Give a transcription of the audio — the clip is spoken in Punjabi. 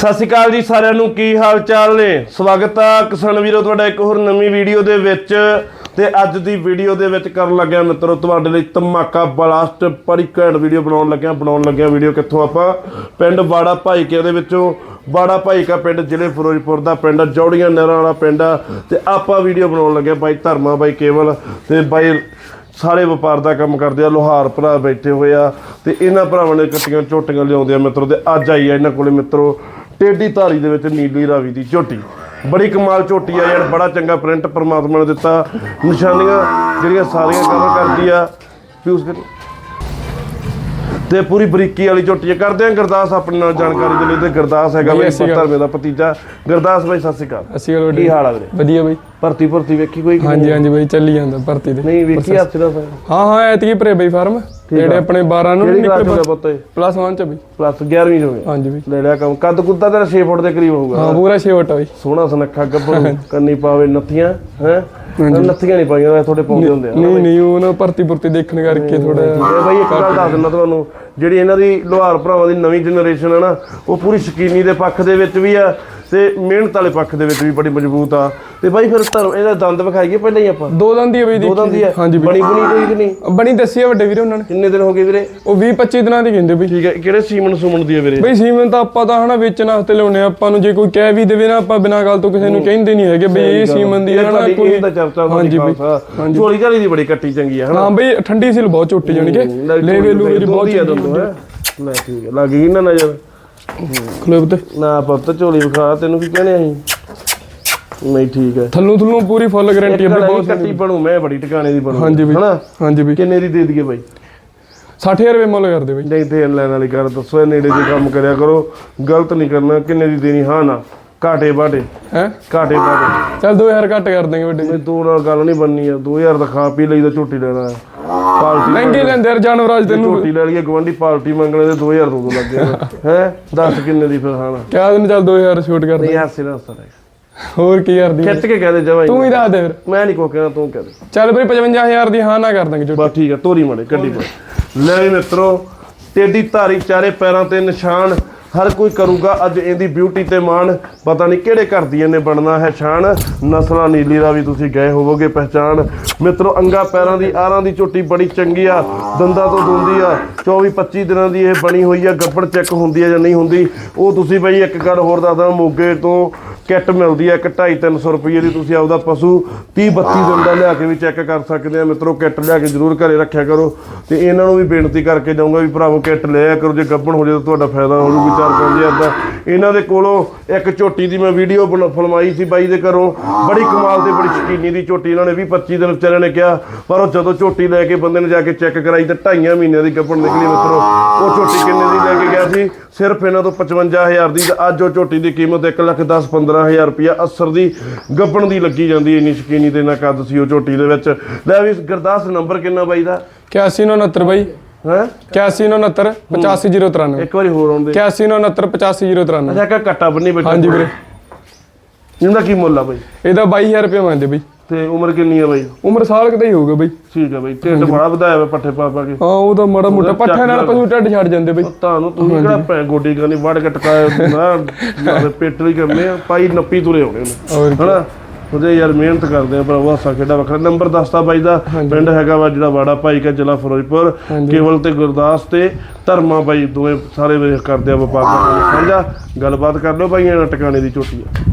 ਸਤਿ ਸ਼੍ਰੀ ਅਕਾਲ ਜੀ ਸਾਰਿਆਂ ਨੂੰ ਕੀ ਹਾਲ ਚਾਲ ਨੇ? ਸਵਾਗਤ ਆ ਕਿਸਾਨ ਵੀਰੋ ਤੁਹਾਡਾ ਇੱਕ ਹੋਰ ਨਵੀਂ ਵੀਡੀਓ ਦੇ ਵਿੱਚ। ਤੇ ਅੱਜ ਦੀ ਵੀਡੀਓ ਦੇ ਵਿੱਚ ਕਰਨ ਲੱਗਿਆ ਮਿੱਤਰੋ ਤੁਹਾਡੇ ਲਈ ਧਮਾਕਾ ਬਲਾਸਟ ਬੜੀ ਘੈਂਟ ਵੀਡੀਓ ਬਣਾਉਣ ਲੱਗਿਆ ਬਣਾਉਣ ਲੱਗਿਆ ਵੀਡੀਓ ਕਿੱਥੋਂ ਆਪਾਂ? ਪਿੰਡ ਬਾੜਾ ਭਾਈਕੇ ਦੇ ਵਿੱਚੋਂ। ਬਾੜਾ ਭਾਈਕਾ ਪਿੰਡ ਜ਼ਿਲ੍ਹੇ ਫਿਰੋਜ਼ਪੁਰ ਦਾ ਪਿੰਡ ਆ, ਜੌੜੀਆਂ ਨਹਿਰਾਂ ਵਾਲਾ ਪਿੰਡ ਆ। ਤੇ ਆਪਾਂ ਵੀਡੀਓ ਬਣਾਉਣ ਲੱਗਿਆ ਬਾਈ ਧਰਮਾ ਬਾਈ ਕੇਵਲ। ਤੇ ਬਾਈ ਸਾਰੇ ਵਪਾਰ ਦਾ ਕੰਮ ਕਰਦੇ ਆ ਲੋਹਾਰ ਭਰਾ ਬੈਠੇ ਹੋਏ ਆ। ਤੇ ਇਹਨਾਂ ਭਰਾਵਾਂ ਨੇ ਕੱਟੀਆਂ ਝੋਟੀਆਂ ਲਿਆਉਂਦੇ ਆ ਮਿੱਤਰੋ ਤੇ ਅੱਜ ਆਈ ਆ ਇਹਨਾਂ ਕੋਲੇ ਮਿੱਤਰੋ। ਟੇਢੀ ਧਾਰੀ ਦੇ ਵਿੱਚ ਨੀਲੀ ਰਾਵੀ ਦੀ ਝੋਟੀ। ਬੜੀ ਕਮਾਲ ਝੋਟੀ ਆ ਯਾਰ ਬੜਾ ਚੰਗਾ ਪ੍ਰਿੰਟ ਪਰਮਾਤਮਾ ਨੇ ਦਿੱਤਾ। ਨਿਸ਼ਾਨੀਆਂ ਜਿਹੜੀਆਂ ਸਾਰੀਆਂ ਕਵਰ ਕਰਦੀ ਆ ਫਿਊਜ਼ ਕਰੀ ਤੇ ਪੂਰੀ ਬਰੀਕੀ ਵਾਲੀ ਝੋਟੀ ਆ। ਕਰਦੇ ਆ ਗੁਰਦਾਸ ਆਪਣੇ ਨਾਲ ਜਾਣਕਾਰੀ ਦੇ ਲਈ ਤੇ ਗੁਰਦਾਸ ਹੈਗਾ ਬਈ ਅਕਾਲ। ਧਰਮੇ ਦਾ ਭਤੀਜਾ। ਗੁਰਦਾਸ ਬਾਈ ਸਤਿ ਸ਼੍ਰੀ ਅਕਾਲ। ਅਸੀਂ ਗੱਲ ਕੀ ਹਾਲ ਆ ਵੀਰੇ? ਵਧੀਆ ਬਈ। ਭਰਤੀ ਭਰਤੀ ਵੇਖੀ ਕੋਈ ਕਿ ਨਹੀਂ? ਹਾਂਜੀ ਹਾਂਜੀ ਬਈ ਚੱਲੀ ਜਾਂਦਾ ਭਰਤੀ ਦੇ ਨਹੀਂ ਵੇਖੀ ਹੱਥ ਦਾ ਹਾਂ ਹਾਂ ਐਤਕੀ ਭਰੇ ਬਈ ਫਾਰਮ। ਜਿਹੜੇ ਆਪਣੇ 12 ਨੂੰ ਕਿਹੜੀ ਕਲਾਸ ਨਿਕਲੇ ਗਿਆ ਪੁੱਤ ਪਲੱਸ 1 ਚ ਬਈ ਪਲੱਸ 11ਵੀਂ ਹੋ ਗਿਆ? ਹਾਂਜੀ ਬਈ ਲੈ ਲਿਆ ਕੰਮ। ਕੱਦ ਕੁੱਦਾ ਤੇਰਾ 6 ਫੁੱਟ ਦੇ ਕਰੀਬ ਹੋਊਗਾ। ਹਾਂ ਪੂਰਾ ਛੇਵਟਾ ਬਈ ਸੋਹਣਾ ਸੁਨੱਖਾ ਗੱਭਰੂ ਕੰਨੀ ਪਾਵੇ ਨੱਥੀਆਂ ਹੈ? ਨੱਥੀਆਂ ਨਹੀਂ ਪਾਈਆਂ ਵੈਸੇ ਥੋੜੇ ਪਾਉਂਦੇ ਹੁੰਦੇ ਆ। ਨਹੀਂ ਨਹੀਂ ਉਹ ਨਾ ਭਰਤੀ ਭੁਰਤੀ ਦੇਖਣ ਕਰਕੇ ਥੋੜਾ ਇਹ ਬਾਈ ਇੱਕ ਗੱਲ ਦੱਸ ਦਿੰਦਾ ਤੁਹਾਨੂੰ। ਜਿਹੜੀ ਇਹਨਾਂ ਦੀ ਲੋਹਾਰ ਭਰਾਵਾਂ ਦੀ ਨਵੀਂ ਜਨਰੇਸ਼ਨ ਹੈ ਨਾ ਉਹ ਪੂਰੀ ਸ਼ਕੀਨੀ ਦੇ ਪੱਖ ਦੇ ਵਿੱਚ ਵੀ ਆ। ਤੇ ਮਿਹਨਤ ਵਾਲੇ ਪੱਖ ਦੇ ਵਿੱਚ ਵੀ ਬੜੀ ਮਜ਼ਬੂਤ ਆ। ਤੇ ਬਾਈ ਫਿਰ ਧਰਮ ਇਹਦਾ ਦੰਦ ਵਿਖਾਈਏ ਪਹਿਲਾਂ ਹੀ ਆਪਾਂ। ਦੋ ਦੰਦ ਹੀ ਆ ਬਈ ਦੋ ਦੰਦ ਆ। ਹਾਂਜੀ ਬਣੀ ਬਣੀ ਕੋਈ ਕਿ ਨਹੀਂ? ਬਣੀ ਦੱਸੀ ਆ ਵੱਡੇ ਵੀਰੇ ਉਹਨਾਂ ਨੇ। ਕਿੰਨੇ ਦਿਨ ਹੋ ਗਏ ਵੀਰੇ? ਉਹ 20 25 ਦਿਨਾਂ ਦੀ ਕਹਿੰਦੇ ਬਈ। ਠੀਕ ਹੈ ਕਿਹੜੇ ਸੀਮਨ ਸੁਮਨ ਦੀ ਆ ਵੀਰੇ? ਬਈ ਸੀਮਨ ਤਾਂ ਆਪਾਂ ਤਾਂ ਹਨਾ ਵੇਚਣ ਵਾਸਤੇ ਲਿਆਉਣੇ ਆ। ਆਪਾਂ ਨੂੰ ਜੇ ਕੋਈ ਕਹਿ ਵੀ ਦੇਵੇ ਨਾ ਆਪਾਂ ਬਿਨਾਂ ਗੱਲ ਤੋਂ ਕਿਸੇ ਨੂੰ ਕਹਿੰਦੇ ਨਹੀਂ ਹੈਗੇ ਬਈ ਇਹ ਸੀਮਨ ਦੀ ਹੈ ਨਾ ਕੋਈ ਤਾਂ ਚਰਚਾ ਹਾਂਜੀ ਬਈ। ਝੋਲੀ ਝਾਲੀ ਦੀ ਬੜੀ ਕੱਟੀ ਚੰਗੀ ਆ ਹਨਾ? ਹਾਂ ਬਈ ਠੰਡੀ ਸਿਲ ਬਹੁਤ ਝੋਟੀ ਜਾਣਗੇ ਲੈਵੇ ਲੂਵੇ ਦੀ ਬਹੁਤ ਹੀ ਆ ਦੋਨੋਂ ਹੈ? ਲੈ ਠੀਕ ਹੈ ਲੱਗ ਗਈ ਨਾ ਨਜ਼ਰ? ਖਲੋਬ ਤੇ ਨਾ ਪੁੱਤ ਝੋਲੀ ਵਿਖਾ ਤੈਨੂੰ ਕੀ ਕਹਿਣੇ ਅਸੀਂ? ਨਹੀਂ ਠੀਕ ਹੈ। ਥੱਲੋਂ ਥੱਲੋਂ ਪੂਰੀ ਫੁੱਲ ਗਾਰੰਟੀ ਬਈ ਬਹੁਤ ਕੱਟੀ ਬਣੂ ਮੈਂ ਬੜੀ ਟਿਕਾਣੇ ਦੀ ਬਣੂ। ਹਾਂਜੀ ਬਈ ਹਨਾ? ਹਾਂਜੀ ਬਈ। ਕਿੰਨੇ ਦੀ ਦੇ ਦਈਏ ਬਾਈ? 60000 ਰੁਪਏ ਮੁੱਲ ਕਰਦੇ ਬਈ। ਨਹੀਂ ਦੇਣ ਲੈਣ ਵਾਲੀ ਗੱਲ ਦੱਸੋ ਇਹ ਨੇੜੇ ਦੇ ਕੰਮ ਕਰਿਆ ਕਰੋ ਗਲਤ ਨਹੀਂ ਕਰਨਾ ਕਿੰਨੇ ਦੀ ਦੇਣੀ ਹਾਂ ਨਾ। ਘਾਟੇ ਬਾਟੇ। ਹੈ? ਘਾਟੇ ਬਾਟੇ। ਚੱਲ 2000 ਘੱਟ ਕਰ ਦਾਂਗੇ ਵੱਡੇ ਨਹੀਂ ਦੋ ਨਾਲ ਗੱਲ ਨਹੀਂ ਬਣਨੀ ਆ 2000 ਦਾ ਖਾ ਪੀ ਲਈ ਤਾਂ ਝੋਟੀ ਲੈਣਾ ਹੈ। ਪਾਲਟੀ ਮਹਿੰਗੇ ਲੈਂਦੇ ਯਾਰ ਜਾਨਵਰਾਜ ਤੈਨੂੰ। ਝੋਟੀ ਲੈ ਲਈਏ ਗਵੰਡੀ ਪਾਲਟੀ ਮੰਗਣੇ ਤੇ 2000 ਦੋ ਦੋ ਲੱਗ ਗਿਆ ਹੈ? ਦੱਸ ਕਿੰਨੇ ਦੀ ਫਿਰ ਹਾਂ ਨਾ ਕਿਆ ਦਿਨ ਚੱਲ 2000 ਛੋਟ ਕਰ ਦੇ ਨਹੀਂ ਹਾਸੇ ਰਹਿ ਹੋਰ ਕੀ ਕਰਦੀ ਖਿੱਚ ਕੇ ਕਹਿ ਦੇ ਜਵਾਈ ਤੂੰ ਹੀ ਦੱਸ ਦੇ ਫਿਰ। ਮੈਂ ਨਹੀਂ ਕੋ ਕਹਿਣਾ ਤੂੰ ਕਹਿ ਦੇ। ਚੱਲ ਬਈ 55000 ਦੀ ਹਾਂ ਨਾ ਕਰ ਦਾਂਗੇ ਝੋਟੀ। ਬਸ ਠੀਕ ਆ ਤੋਰੀ ਮੜੇ ਕੱਢੀ ਪਾ ਲੈ ਵੀ ਮਿੱਤਰੋ ਟੇਡੀ ਧਾਰੀ ਚਾਰੇ ਪੈਰਾਂ ਤੇ ਨਿਸ਼ਾਨ ਹਰ ਕੋਈ ਕਰੂਗਾ, ਅੱਜ ਇਹਦੀ ਬਿਊਟੀ ਤੇ ਮਾਣ, ਪਤਾ ਨਹੀਂ ਕਿਹੜੇ ਘਰ ਦੀ ਇਹਨੇ ਬਣਨਾ ਹੈ ਛਾਣ ਨਸਲਾਂ ਨੀਲੀ ਦਾ ਵੀ ਤੁਸੀਂ ਗਏ ਹੋਵੋਗੇ ਪਹਿਚਾਣ। ਮਿੱਤਰੋ, ਅੰਗਾ ਪੈਰਾਂ ਦੀ, ਆਰਾਂ ਦੀ ਝੋਟੀ ਬੜੀ ਚੰਗੀ ਆ, ਦੰਦਾਂ ਤੋਂ ਦੁੰਦੀ ਆ। 24 25 ਦਿਨਾਂ ਦੀ ਇਹ ਬਣੀ ਹੋਈ ਆ ਗੱਬੜ ਚੈੱਕ ਹੁੰਦੀ ਆ ਜਾਂ ਨਹੀਂ ਹੁੰਦੀ। ਉਹ ਤੁਸੀਂ ਬਈ ਇੱਕ ਗੱਲ ਹੋਰ ਦੱਸਦਾ, ਮੋਗੇ ਤੋਂ ਕਿੱਟ ਮਿਲਦੀ ਹੈ ਇੱਕ 2.5 300 ਰੁਪਏ ਦੀ ਤੁਸੀਂ ਆਪਦਾ ਪਸ਼ੂ 30 32 ਦਿਨ ਦਾ ਲਿਆ ਕੇ ਵੀ ਚੈੱਕ ਕਰ ਸਕਦੇ ਆ। ਮਿੱਤਰੋ, ਕਿੱਟ ਲਿਆ ਕੇ ਜ਼ਰੂਰ ਘਰੇ ਰੱਖਿਆ ਕਰੋ। ਤੇ ਇਹਨਾਂ ਨੂੰ ਵੀ ਬੇਨਤੀ ਕਰਕੇ ਜਾਊਂਗਾ ਵੀ ਭਰਾਵੋ, ਕਿੱਟ ਲਿਆ ਕਰੋ। ਜੇ ਗੱਬਣ ਹੋ ਜਾਵੇ ਤਾਂ ਤੁਹਾਡਾ ਫਾਇਦਾ ਹੋ ਜੂ ਵਿਚਾਰ ਕਰਦੇ ਆ ਦਾ। ਇਹਨਾਂ ਦੇ ਕੋਲੋਂ ਇੱਕ ਝੋਟੀ ਦੀ ਮੈਂ ਵੀਡੀਓ ਫਲਮਾਈ ਸੀ ਬਾਈ ਦੇ ਘਰੋਂ। ਬੜੀ ਕਮਾਲ ਤੇ ਬੜੀ ਸ਼ਕੀਨੀ ਦੀ ਝੋਟੀ ਇਹਨਾਂ ਨੇ 20 25 ਦਿਨ ਵਿਚਾਰਿਆਂ ਨੇ ਕਿਹਾ। ਪਰ ਉਹ ਜਦੋਂ ਝੋਟੀ ਲੈ ਕੇ ਬੰਦੇ ਨੇ ਜਾ ਕੇ ਚੈੱਕ ਕਰਾਈ ਤਾਂ ਢਾਈਆਂ ਮਹੀਨਿਆਂ ਦੀ ਗੱਬਣ ਨਿਕਲੀ ਮਿੱਤਰੋ। ਉਹ ਝੋਟੀ ਕਿੰਨੇ ਦੀ ਲੈ ਕੇ ਗਿਆ ਸੀ? ਸਿਰਫ ਇਹਨਾਂ ਤੋਂ 55000 ਦੀ ਅੱਜ ਉਹ ਝੋਟੀ ਦੀ ਕੀਮਤ 1 ਲੱਖ 10 15000 ਰੁਪਇਆ ਅਸਰ ਦੀ ਗੱਬਣ ਦੀ ਲੱਗੀ ਜਾਂਦੀ ਇੰਨੀ ਸ਼ਕੀਨੀ ਦੇ ਨਾਲ ਕੱਦ ਸੀ ਉਹ ਝੋਟੀ ਦੇ ਵਿੱਚ। ਲੈ ਵੀ ਗੁਰਦਾਸ ਨੰਬਰ ਕਿੰਨਾ ਬਾਈ ਦਾ? 8169 ਬਾਈ। ਹੈ? 8169 85093 ਇੱਕ ਵਾਰੀ ਹੋਰ ਆਉਂਦੇ। 8169 85093 ਅੱਛਾ ਕਾ ਕੱਟਾ ਬੰਨੀ ਬੈਠਾ ਹਾਂਜੀ ਵੀਰੇ। ਇਹਦਾ ਕੀ ਮੁੱਲ ਆ ਬਾਈ? ਇਹਦਾ 22000 ਰੁਪਏ ਮੰਗਦੇ ਬਈ। ਤੇ ਉਮਰ ਕਿੰਨੀ ਆ ਬਾਈ? ਉਮਰ ਸਾਲ ਕਿਤੇ ਹੀ ਹੋਊਗਾ ਬਈ। ਠੀਕ ਆ ਬਾਈ ਢਿੱਡ ਬੜਾ ਵਧਾਇਆ ਵਾ ਪੱਠੇ ਪਾ ਪਾ ਕੇ। ਹਾਂ ਉਹ ਤਾਂ ਮਾੜਾ ਮੋਟਾ ਪੱਠੇ ਨਾਲ ਪਸ਼ੂ ਢੱਡ ਛੱਡ ਜਾਂਦੇ ਬਈ। ਤੁਹਾਨੂੰ ਤੁਸੀਂ ਕਿਹੜਾ ਪੈ ਗੋਡੀ ਕਰਨੀ ਵੜ ਕੇ ਟਕਾਇਆ ਨਾ ਪੇਟ ਲਈ ਕਰਨੇ ਆ ਪਾਈ ਨੱਪੀ ਤੁਰੇ ਹੋਣੇ ਨੇ ਹਨਾ? ਉਹਦੇ ਯਾਰ ਮਿਹਨਤ ਕਰਦੇ ਆ ਪਰ ਉਹ ਹਾਸਾ ਖੇਡਾ ਵੱਖਰਾ। ਨੰਬਰ ਦੱਸਦਾ ਬਾਈ ਦਾ ਪਿੰਡ ਹੈਗਾ ਵਾ ਜਿਹੜਾ ਵਾੜਾ ਭਾਈ ਕਾ ਜ਼ਿਲ੍ਹਾ ਫਿਰੋਜ਼ਪੁਰ। ਕੇਵਲ ਤੇ ਗੁਰਦਾਸ ਤੇ ਧਰਮਾ ਬਾਈ ਦੋਵੇਂ ਸਾਰੇ ਵੇਖ ਕਰਦੇ ਆ ਵਪਾਰ ਸਾਂਝਾ ਗੱਲਬਾਤ ਕਰ ਲਿਓ ਨਾਲ ਟਿਕਾਣੇ ਦੀ ਝੋਟੀ ਆ।